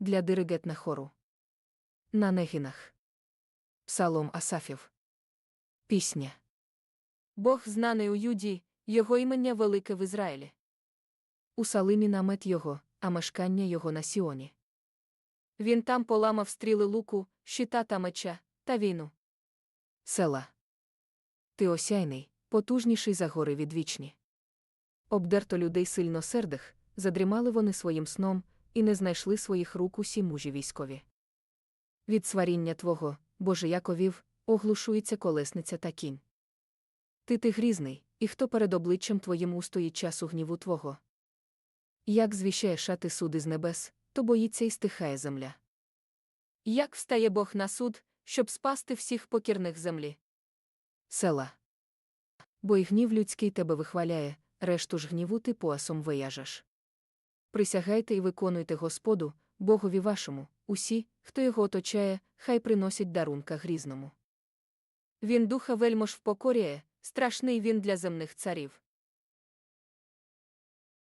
для диригетна хору. На негінах. Псалом Асафів. Пісня. Бог знаний у Юді, його імення велике в Ізраїлі. У Салимі намет його, а мешкання його на Сіоні. Він там поламав стріли луку, щита та меча, та війну. Села. Ти осяйний, потужніший за гори відвічні. Обдерто людей сильно сердих, задрімали вони своїм сном, і не знайшли своїх рук усі мужі військові. Від сваріння твого, Боже Яковів, оглушується колесниця та кінь. Ти ти грізний, і хто перед обличчям твоїм устоїть часу гніву твого. Як звіщає шати суди з небес, то боїться і стихає земля. Як встає Бог на суд, щоб спасти всіх покірних землі? Села. Бо й гнів людський тебе вихваляє, решту ж гніву ти поясом вияжеш. Присягайте і виконуйте Господу, Богові вашому, усі, хто його оточає, хай приносять дарунка грізному. Він духа вельмож впокоряє, страшний він для земних царів.